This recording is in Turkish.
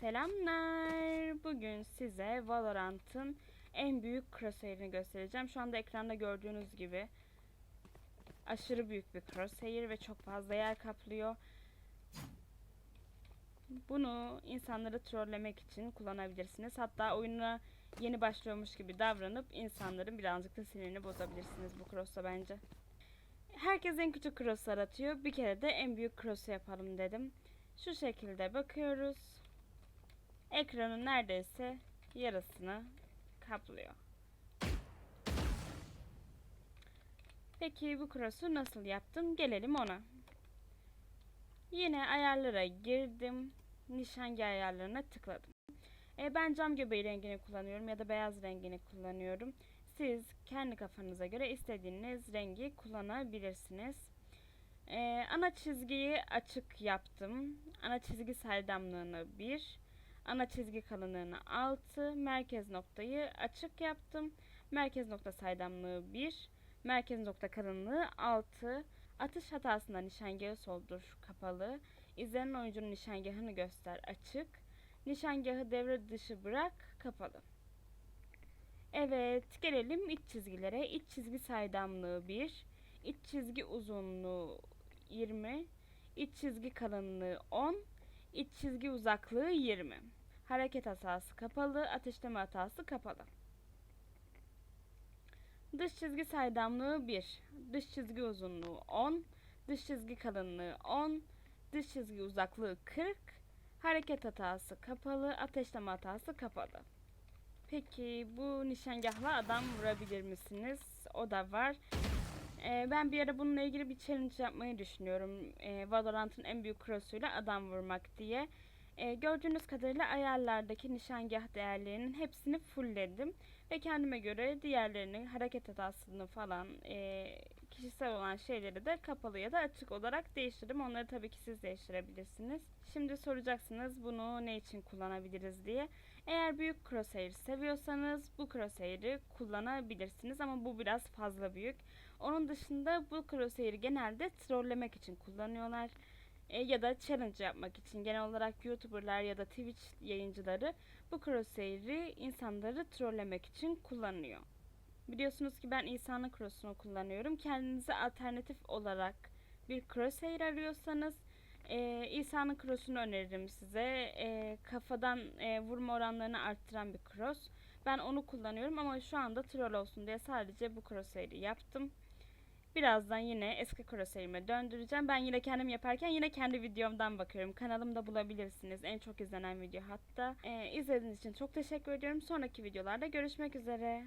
Selamlar. Bugün size Valorant'ın en büyük crosshair'ini göstereceğim. Şu anda ekranda gördüğünüz gibi aşırı büyük bir crosshair ve çok fazla yer kaplıyor. Bunu insanları trollemek için kullanabilirsiniz. Hatta oyuna yeni başlıyormuş gibi davranıp insanların birazcık da sinirini bozabilirsiniz bu cross'ta bence. Herkes en küçük cross aratıyor. Bir kere de en büyük cross'u yapalım dedim. Şu şekilde bakıyoruz. Ekranın neredeyse yarısını kaplıyor. Peki bu cross'u nasıl yaptım? Gelelim ona. Yine ayarlara girdim. Nişangah ayarlarına tıkladım. E, ben cam göbeği rengini kullanıyorum ya da beyaz rengini kullanıyorum. Siz kendi kafanıza göre istediğiniz rengi kullanabilirsiniz. Ee, ana çizgiyi açık yaptım. Ana çizgi saydamlığını 1, ana çizgi kalınlığını 6, merkez noktayı açık yaptım. Merkez nokta saydamlığı 1, merkez nokta kalınlığı 6. Atış hatasında nişangahı soldur kapalı. İzlenen oyuncunun nişangahını göster açık. Nişangahı devre dışı bırak kapalı. Evet gelelim iç çizgilere. İç çizgi saydamlığı 1, iç çizgi uzunluğu 20, iç çizgi kalınlığı 10, iç çizgi uzaklığı 20. Hareket hatası kapalı, ateşleme hatası kapalı. Dış çizgi saydamlığı 1, dış çizgi uzunluğu 10, dış çizgi kalınlığı 10, dış çizgi uzaklığı 40, hareket hatası kapalı, ateşleme hatası kapalı. Peki bu nişangahla adam vurabilir misiniz? O da var. Ee, ben bir ara bununla ilgili bir challenge yapmayı düşünüyorum. Ee, Valorant'ın en büyük cross'uyla adam vurmak diye. Ee, gördüğünüz kadarıyla ayarlardaki nişangah değerlerinin hepsini fullledim. Ve kendime göre diğerlerinin hareket hatasını falan e, kişisel olan şeyleri de kapalı ya da açık olarak değiştirdim. Onları tabii ki siz değiştirebilirsiniz. Şimdi soracaksınız bunu ne için kullanabiliriz diye. Eğer büyük crosshair seviyorsanız bu crosshair'i kullanabilirsiniz ama bu biraz fazla büyük. Onun dışında bu crosshair'i genelde trollemek için kullanıyorlar. E, ya da challenge yapmak için genel olarak YouTuber'lar ya da Twitch yayıncıları bu crosshair'i insanları trollemek için kullanıyor. Biliyorsunuz ki ben İsa'nın cross'unu kullanıyorum. Kendinize alternatif olarak bir crosshair arıyorsanız e, İsa'nın cross'unu öneririm size. E, kafadan e, vurma oranlarını arttıran bir cross. Ben onu kullanıyorum ama şu anda troll olsun diye sadece bu crosshair'i yaptım. Birazdan yine eski crosshair'ime döndüreceğim. Ben yine kendim yaparken yine kendi videomdan bakıyorum. Kanalımda bulabilirsiniz. En çok izlenen video hatta. E, izlediğiniz için çok teşekkür ediyorum. Sonraki videolarda görüşmek üzere.